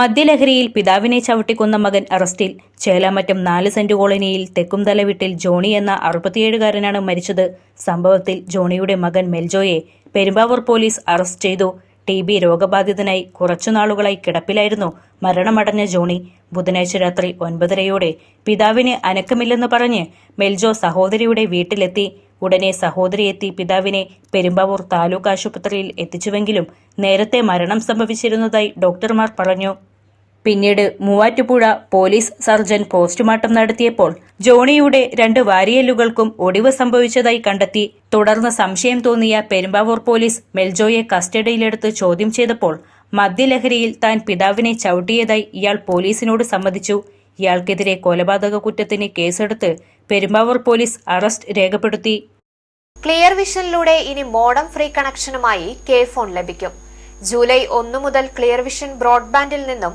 മദ്യലഹരിയിൽ പിതാവിനെ ചവിട്ടിക്കൊന്ന മകൻ അറസ്റ്റിൽ. ചേലാമറ്റം നാല് സെന്റ് കോളനിയിൽ തെക്കുംതല വീട്ടിൽ ജോണി എന്ന അറുപത്തിയേഴുകാരനാണ് മരിച്ചത്. സംഭവത്തിൽ ജോണിയുടെ മകൻ മെൽജോയെ പെരുമ്പാവൂർ പോലീസ് അറസ്റ്റ് ചെയ്തു. ടി ബി രോഗബാധിതനായി കുറച്ചുനാളുകളായി കിടപ്പിലായിരുന്നു മരണമടഞ്ഞ ജോണി. ബുധനാഴ്ച രാത്രി ഒൻപതരയോടെ പിതാവിന് അനക്കമില്ലെന്ന് പറഞ്ഞ് മെൽജോ സഹോദരിയുടെ വീട്ടിലെത്തി. ഉടനെ സഹോദരി എത്തി പിതാവിനെ പെരുമ്പാവൂർ താലൂക്ക് ആശുപത്രിയിൽ എത്തിച്ചുവെങ്കിലും നേരത്തെ മരണം സംഭവിച്ചിരുന്നതായി ഡോക്ടർമാർ പറഞ്ഞു. പിന്നീട് മൂവാറ്റുപുഴ പോലീസ് സർജൻ പോസ്റ്റ്മോർട്ടം നടത്തിയപ്പോൾ ജോണിയുടെ രണ്ട് വാരിയല്ലുകൾക്കും ഒടിവ് സംഭവിച്ചതായി കണ്ടെത്തി. തുടർന്ന് സംശയം തോന്നിയ പെരുമ്പാവൂർ പോലീസ് മെൽജോയെ കസ്റ്റഡിയിലെടുത്ത് ചോദ്യം ചെയ്തപ്പോൾ മദ്യലഹരിയിൽ താൻ പിതാവിനെ ചവിട്ടിയതായി ഇയാൾ പോലീസിനോട് സമ്മതിച്ചു. ഇയാൾക്കെതിരെ കൊലപാതക കുറ്റത്തിന് കേസെടുത്ത് പെരുമ്പാവൂർ പോലീസ് അറസ്റ്റ് രേഖപ്പെടുത്തി. ക്ലിയർ വിഷനിലൂടെ ഇനി മോഡം ഫ്രീ കണക്ഷനുമായി കെ ഫോൺ ലഭിക്കും. ജൂലൈ ഒന്നു മുതൽ ക്ലിയർ വിഷൻ ബ്രോഡ്ബാൻഡിൽ നിന്നും